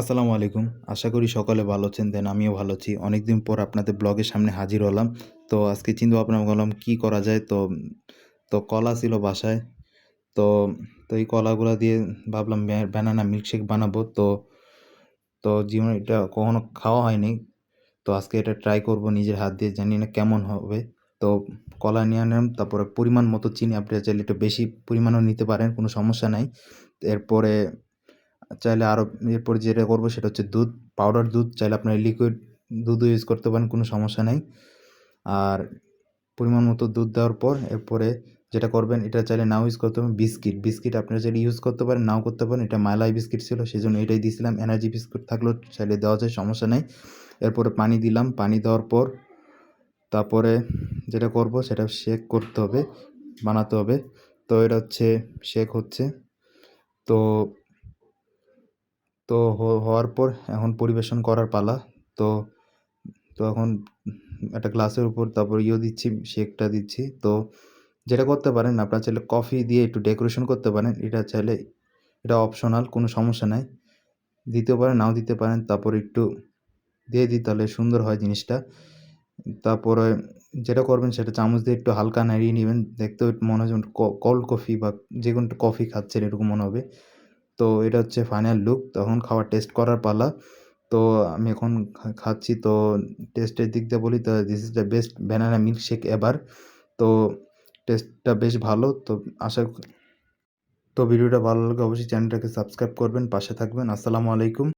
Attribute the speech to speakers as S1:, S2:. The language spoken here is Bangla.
S1: আসসালামু আলাইকুম। আশা করি সকালে ভালো আছেন, দেন আমিও ভালো আছি। অনেকদিন পর আপনাদের ব্লগের সামনে হাজির হলাম। তো আজকে চিন্তা ভাবনা করলাম, কী করা যায়? তো তো কলা ছিল বাসায়। তো তো এই কলাগুলো দিয়ে ভাবলাম ব্যানানা মিল্কশেক বানাবো। তো তো জীবনে এটা কখনো খাওয়া হয়নি। তো আজকে এটা ট্রাই করব নিজের হাত দিয়ে, জানি না কেমন হবে। তো কলা নিয়ে আনলাম, তারপরে পরিমাণ মতো চিনি, আপনি চাইলে একটু বেশি পরিমাণও নিতে পারেন, কোনো সমস্যা নাই। এরপরে চাইলে আরও এরপর যেটা করব সেটা হচ্ছে দুধ পাউডার দুধ, চাইলে আপনার লিকুইড দুধও ইউজ করতে পারেন, কোনো সমস্যা নেই। আর পরিমাণ মতো দুধ দেওয়ার পর এরপরে যেটা করবেন, এটা চাইলে নাও ইউজ করতে পারেন বিস্কিট। বিস্কিট আপনারা চাইলে ইউজ করতে পারেন, নাও করতে পারেন, এটা মালাই বিস্কিট ছিল সেই জন্য এটাই দিয়েছিলাম এনার্জি বিস্কুট থাকলেও চাইলে দেওয়া যায়, সমস্যা নেই। এরপরে পানি দিলাম, পানি দেওয়ার পর তারপরে যেটা করব, সেটা শেক করতে হবে, বানাতে হবে। তো এটা হচ্ছে শেক হচ্ছে। তো তো হওয়ার পর এখন পরিবেশন করার পালা। তো তো এখন একটা গ্লাসের উপর তারপর ইয়ে দিচ্ছি, শেকটা দিচ্ছি। তো যেটা করতে পারেন, আপনারা চাইলে কফি দিয়ে একটু ডেকোরেশন করতে পারেন। এটা চাইলে এটা অপশনাল, কোনো সমস্যা নাই। দিতেও পারেন, নাও দিতে পারেন। তারপর একটু দিয়ে দিই, তাহলে সুন্দর হয় জিনিসটা। তারপরে যেটা করবেন, সেটা চামচ দিয়ে একটু হালকা নাড়িয়ে নেবেন। দেখতেও মনে হয় কোল্ড কফি বা যে কোনো কফি খাচ্ছেন, এরকম মনে হবে। তো এটা হচ্ছে ফাইনাল লুক তখন খাবার টেস্ট করার পালা। তো আমি এখন খাচ্ছি। তো টেস্টের দিক দিয়ে বলি, তো this is the best banana milkshake এবার তো টেস্টটা বেশ ভালো। তো আশা তো ভিডিওটা ভালো লাগে অবশ্যই চ্যানেলটাকে সাবস্ক্রাইব করবেন, পাশে থাকবেন। আসসালামু আলাইকুম।